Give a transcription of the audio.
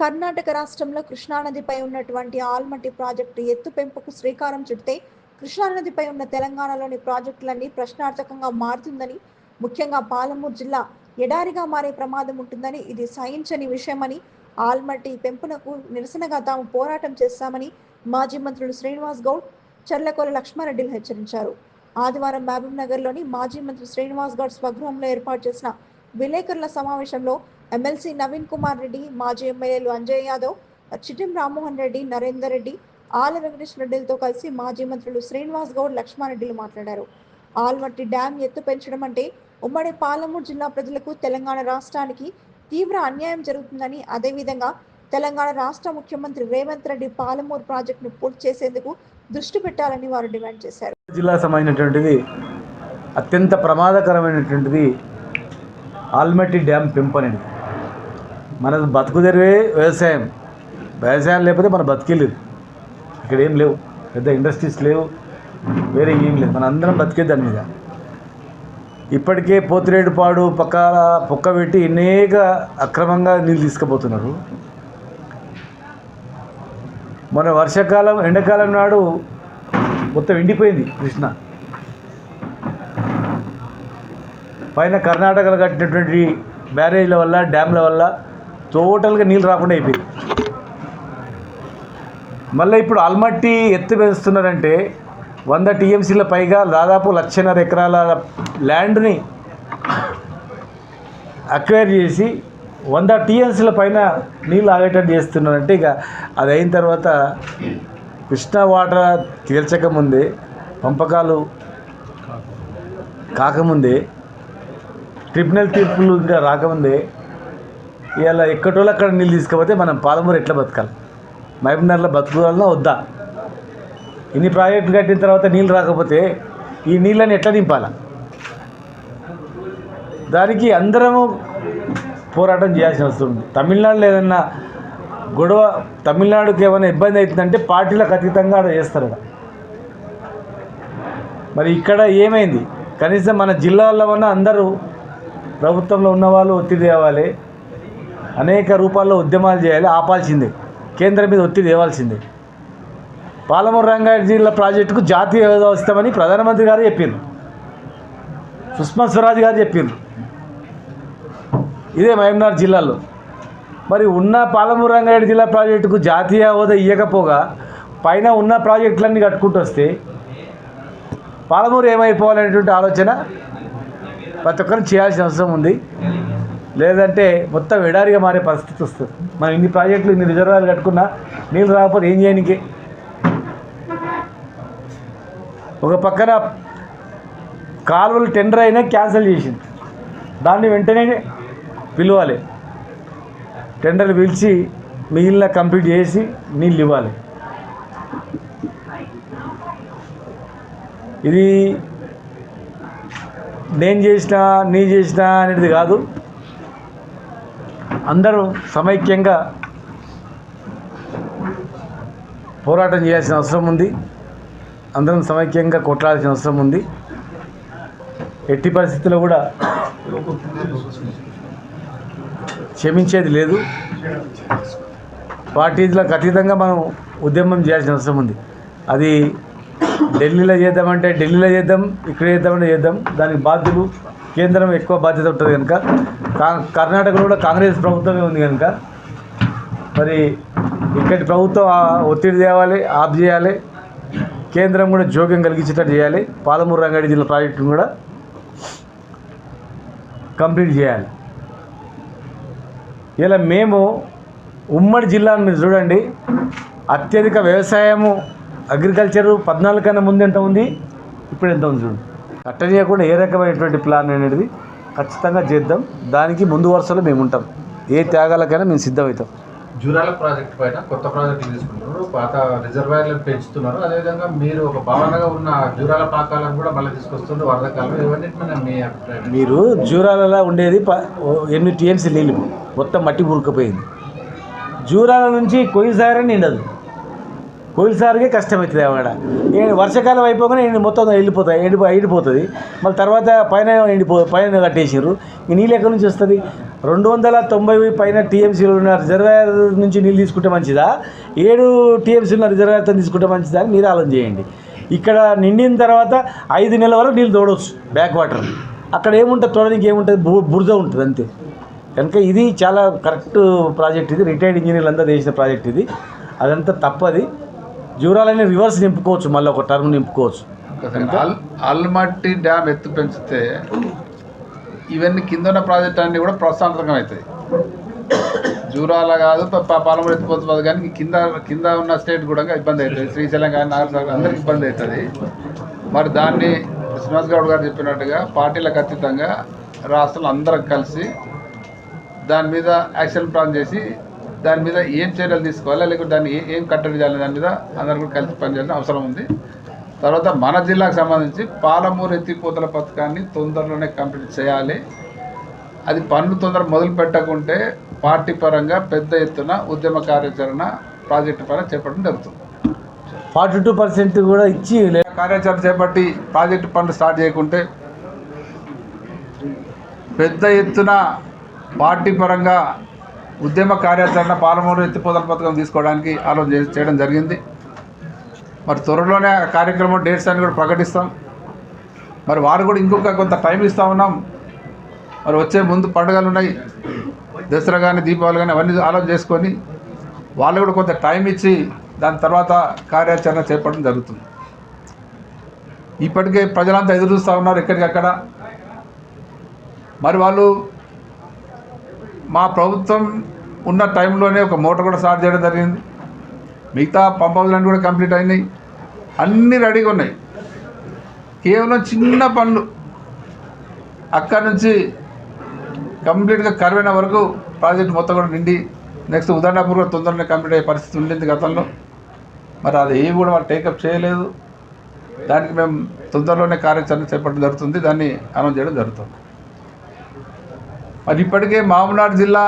కర్ణాటక రాష్ట్రంలో కృష్ణానదిపై ఉన్నటువంటి ఆల్మట్టి ప్రాజెక్టు ఎత్తు పెంపుకు శ్రీకారం చుడితే కృష్ణానదిపై ఉన్న తెలంగాణలోని ప్రాజెక్టులన్నీ ప్రశ్నార్థకంగా మారుతుందని ముఖ్యంగా పాలమూరు జిల్లా ఎడారిగా మారే ప్రమాదం ఉంటుందని ఇది సహించని విషయమని ఆల్మట్టి పెంపునకు నిరసనగా తాము పోరాటం చేస్తామని మాజీ మంత్రులు శ్రీనివాస్ గౌడ్ చర్లకోల లక్ష్మారెడ్డిలు హెచ్చరించారు. ఆదివారం మహబూబ్ నగర్లోని మాజీ మంత్రి శ్రీనివాస్ గౌడ్ స్వగృహంలో ఏర్పాటు చేసిన విలేకరుల సమావేశంలో ఎమ్మెల్సీ నవీన్ కుమార్ రెడ్డి మాజీ ఎమ్మెల్యేలు అంజయ్ యాదవ్ చిటిం రామ్మోహన్ రెడ్డి నరేందర్ రెడ్డి ఆల వెంకటేశ్వర రెడ్డిలతో కలిసి మాజీ మంత్రులు శ్రీనివాస్ గౌడ్ లక్ష్మారెడ్డిలు మాట్లాడారు. ఆల్మట్టి డ్యాం ఎత్తు పెంచడం అంటే ఉమ్మడి పాలమూరు జిల్లా ప్రజలకు తెలంగాణ రాష్ట్రానికి తీవ్ర అన్యాయం జరుగుతుందని అదేవిధంగా తెలంగాణ రాష్ట్ర ముఖ్యమంత్రి రేవంత్ రెడ్డి పాలమూరు ప్రాజెక్టును పూర్తి చేసేందుకు దృష్టి పెట్టాలని వారు డిమాండ్ చేశారు. జిల్లా సంబంధించినటువంటిది అత్యంత ప్రమాదకరమైనటువంటిది ఆల్మట్టి డ్యామ్ పెంపు మన బతుకు తెరివే వ్యవసాయం. వ్యవసాయం లేకపోతే మన బతికేలేదు ఇక్కడ ఏం లేవు. పెద్ద ఇండస్ట్రీస్ లేవు. వేరే ఏం లేదు. మన అందరం బతికే దాని మీద. ఇప్పటికే పోతిరేడుపాడు పక్కల పొక్క పెట్టి అనేక అక్రమంగా నీళ్ళు తీసుకుపోతున్నారు. మన వర్షాకాలం ఎండాకాలం నాడు మొత్తం ఎండిపోయింది కృష్ణ. పైన కర్ణాటకలో కట్టినటువంటి బ్యారేజ్ల వల్ల డ్యామ్ల వల్ల టోటల్గా నీళ్ళు రాకుండా అయిపోయింది. మళ్ళీ ఇప్పుడు ఆల్మట్టి ఎత్తు పెంచుతున్నారంటే వంద టీఎంసీల పైగా దాదాపు లక్షన్నర ఎకరాల ల్యాండ్ని అక్వైర్ చేసి వంద టీఎంసీల పైన నీళ్ళు ఆగేటట్టు చేస్తున్నారంటే ఇక అది అయిన తర్వాత కృష్ణా వాటర్ తీర్చకముందే పంపకాలు కాకముందే ట్రిబ్యునల్ తీర్పులు ఇంకా రాకముందే ఇవాళ ఎక్కటోళ్ళు అక్కడ నీళ్ళు తీసుకపోతే మనం పాలమూరు ఎట్లా బతకాలి? మహబూబ్నగర్లో బతుకోవాలన్నా వద్దా? ఇన్ని ప్రాజెక్టులు కట్టిన తర్వాత నీళ్ళు రాకపోతే ఈ నీళ్ళని ఎట్లా నింపాలా? దానికి అందరము పోరాటం చేయాల్సిన అవసరం ఉంది. తమిళనాడులో ఏదన్నా గొడవ తమిళనాడుకి ఏమైనా ఇబ్బంది అవుతుందంటే పార్టీలకు అతీతంగా ఆడ చేస్తారు మరి ఇక్కడ ఏమైంది? కనీసం మన జిల్లాలో ఉన్న అందరూ ప్రభుత్వంలో ఉన్నవాళ్ళు ఒత్తిడి తేవాలి. అనేక రూపాల్లో ఉద్యమాలు చేయాలి ఆపాల్సిందే. కేంద్రం మీద ఒత్తిడి తేవాల్సిందే. పాలమూరు రంగారెడ్డి జిల్లా ప్రాజెక్టుకు జాతీయ హోదా వస్తామని ప్రధానమంత్రి గారు చెప్పారు సుష్మా స్వరాజ్ గారు చెప్పారు ఇదే మహమ్నార్ జిల్లాలో. మరి ఉన్న పాలమూరు రంగారెడ్డి జిల్లా ప్రాజెక్టుకు జాతీయ హోదా ఇవ్వకపోగా పైన ఉన్న ప్రాజెక్టులన్నీ కట్టుకుంటూ వస్తే పాలమూరు ఏమైపోవాలనేటువంటి ఆలోచన ప్రతి ఒక్కరిని చేయాల్సిన అవసరం ఉంది. లేదంటే మొత్తం ఎడారిగా మారే పరిస్థితి వస్తుంది. మనం ఇన్ని ప్రాజెక్టులు ఇన్ని రిజర్వాయర్లు కట్టుకున్నా నీళ్ళు రాకపోతే ఏం చేయడానికి ఒక పక్కన కాలువలు టెండర్ అయినా క్యాన్సిల్ చేసింది. దాన్ని వెంటనే పిలవాలి. టెండర్లు పిలిచి మిగిలిన కంప్లీట్ చేసి నీళ్ళు ఇవ్వాలి. ఇది నేను చేసిన నీ చేసిన అనేది కాదు. అందరూ సమైక్యంగా పోరాటం చేయాల్సిన అవసరం ఉంది. అందరం సమైక్యంగా కొట్లాడాల్సిన అవసరం ఉంది. ఎట్టి పరిస్థితుల్లో కూడా క్షమించేది లేదు. పార్టీలకు అతీతంగా మనం ఉద్యమం చేయాల్సిన అవసరం ఉంది. అది ఢిల్లీలో చేద్దామంటే ఢిల్లీలో చేద్దాం ఇక్కడ చేద్దామంటే చేద్దాం. దానికి బాధ్యులు కేంద్రం ఎక్కువ బాధ్యత ఉంటుంది కనుక. కా కర్ణాటకలో కూడా కాంగ్రెస్ ప్రభుత్వమే ఉంది కనుక. మరి ఇక్కడి ప్రభుత్వం ఒత్తిడి తేవాలి ఆఫ్ చేయాలి. కేంద్రం కూడా జోక్యం కలిగించేటట్టు చేయాలి. పాలమూరు రంగారెడ్డి జిల్లా ప్రాజెక్టును కూడా కంప్లీట్ చేయాలి. ఇలా మేము ఉమ్మడి జిల్లాను మీరు చూడండి. అత్యధిక వ్యవసాయము అగ్రికల్చరు పద్నాలుగు కన్నా ముందు ఎంత ఉంది? ఇప్పుడు ఎంత ఉంది చూడండి కట్ట చేయకుండా ఏ రకమైనటువంటి ప్లాన్ అనేది ఖచ్చితంగా చేద్దాం. దానికి ముందు వరుసలో మేము ఉంటాం. ఏ త్యాగాలకైనా మేము సిద్ధమవుతాం. జూరాల ప్రాజెక్ట్ పైన కొత్త ప్రాజెక్ట్ తీసుకుంటున్నారు. పాత రిజర్వాయర్లను పెంచుతున్నారు. అదేవిధంగా మీరు ఒక భావనగా ఉన్న జూరాల పాకాలను కూడా మళ్ళీ తీసుకొస్తున్నారు. వరదకాలం ఇవన్నీ మీద మీ అభిప్రాయం మీరు జూరాలలో ఉండేది ఎనిమిది టీఎంసీ నీళ్ళు మొత్తం మట్టి కూరుకుపోయింది జూరాల నుంచి కొయ్యసారే నిండదు కొయ్యసారికే కష్టమవుతుంది అక్కడ వర్షాకాలం అయిపోగానే ఎండి మొత్తం వెళ్ళిపోతాయి ఎండిపో ఎండిపోతుంది. మళ్ళీ తర్వాత పైన ఎండిపో పైన కట్టేసారు ఈ నీళ్ళు ఎక్కడి నుంచి వస్తుంది? రెండు వందల తొంభై పైన టీఎంసీలు ఉన్న రిజర్వాయర్ నుంచి నీళ్ళు తీసుకుంటే మంచిదా? ఏడు టీఎంసీలు ఉన్న రిజర్వాయర్తో తీసుకుంటే మంచిదా అని మీరు ఆలోచన చేయండి. ఇక్కడ నిండిన తర్వాత ఐదు నెలల వరకు నీళ్ళు తోడవచ్చు బ్యాక్ వాటర్. అక్కడ ఏముంటుంది తోడడానికి? ఏముంటుంది? బు బురద ఉంటుంది అంతే. కనుక ఇది చాలా కరెక్ట్ ప్రాజెక్ట్ ఇది. రిటైర్డ్ ఇంజనీర్లు అంతా చేసిన ప్రాజెక్ట్ ఇది. అదంతా తప్పది. జూరాలని రివర్స్ నింపుకోవచ్చు మళ్ళీ ఒక టర్మ్ నింపుకోవచ్చు. ఆల్ ఆల్మట్టి డ్యామ్ ఎత్తు పెంచితే ఇవన్నీ కింద ఉన్న ప్రాజెక్ట్ అన్నీ కూడా ప్రోత్సాహకరం అవుతాయి. జూరాల కాదు పాలమూరు ఎత్తిపోతుంది కానీ కింద కింద ఉన్న స్టేట్ కూడా ఇబ్బంది అవుతుంది. శ్రీశైలం కానీ నాగర్ అందరికి ఇబ్బంది అవుతుంది. మరి దాన్ని శ్రీనివాస్ గౌడ్ గారు చెప్పినట్టుగా పార్టీలకు అతీతంగా రాష్ట్రాలు అందరం కలిసి దాని మీద యాక్షన్ ప్లాన్ చేసి దాని మీద ఏం చర్యలు తీసుకోవాలి లేకపోతే దాన్ని ఏ- కట్టడి చేయాలి దాని మీద అందరూ కూడా కలిసి పనిచేయాల్సిన అవసరం ఉంది. తర్వాత మన జిల్లాకు సంబంధించి పాలమూరు ఎత్తిపోతల పథకాన్ని తొందరలోనే కంప్లీట్ చేయాలి. అది పనులు తొందర మొదలు పెట్టకుంటే పార్టీ పరంగా పెద్ద ఎత్తున ఉద్యమ కార్యాచరణ ప్రాజెక్టు పరంగా చేపట్టడం జరుగుతుంది. ఫార్టీ టూ పర్సెంట్ కూడా ఇచ్చి కార్యాచరణ చేపట్టి ప్రాజెక్టు పనులు స్టార్ట్ చేయకుంటే పెద్ద ఎత్తున పార్టీ పరంగా ఉద్యమ కార్యాచరణ పాలమూరు ఎత్తిపోతల పథకం తీసుకోవడానికి ఆలోచన చేయడం జరిగింది. మరి త్వరలోనే ఆ కార్యక్రమం డేట్స్ అని కూడా ప్రకటిస్తాం. మరి వారు కూడా ఇంకొక కొంత టైం ఇస్తూ ఉన్నాం. మరి వచ్చే ముందు పండుగలు ఉన్నాయి. దసరా కానీ దీపావళి కానీ అవన్నీ ఆలోచన చేసుకొని వాళ్ళు కూడా కొంత టైం ఇచ్చి దాని తర్వాత కార్యాచరణ చేపట్టడం జరుగుతుంది. ఇప్పటికే ప్రజలంతా ఎదురు చూస్తూ ఉన్నారు ఎక్కడికక్కడ. మరి వాళ్ళు మా ప్రభుత్వం ఉన్న టైంలోనే ఒక మోటార్ కూడా స్టార్ట్ చేయడం జరిగింది. మిగతా పంప్ హౌస్లన్నీ కూడా కంప్లీట్ అయినాయి. అన్నీ రెడీగా ఉన్నాయి. కేవలం చిన్న పనులు. అక్కడి నుంచి కంప్లీట్గా కరువైన వరకు ప్రాజెక్ట్ మొత్తం కూడా నిండి నెక్స్ట్ ఉదాహరణపూర్ కూడా తొందరగా కంప్లీట్ అయ్యే పరిస్థితి ఉండింది గతంలో. మరి అది ఏవి కూడా వాళ్ళు టేకప్ చేయలేదు. దానికి మేము తొందరలోనే కార్యాచరణ చేపట్టడం జరుగుతుంది. దాన్ని అనౌన్స్ చేయడం జరుగుతుంది. మరి ఇప్పటికే మామనాడు జిల్లా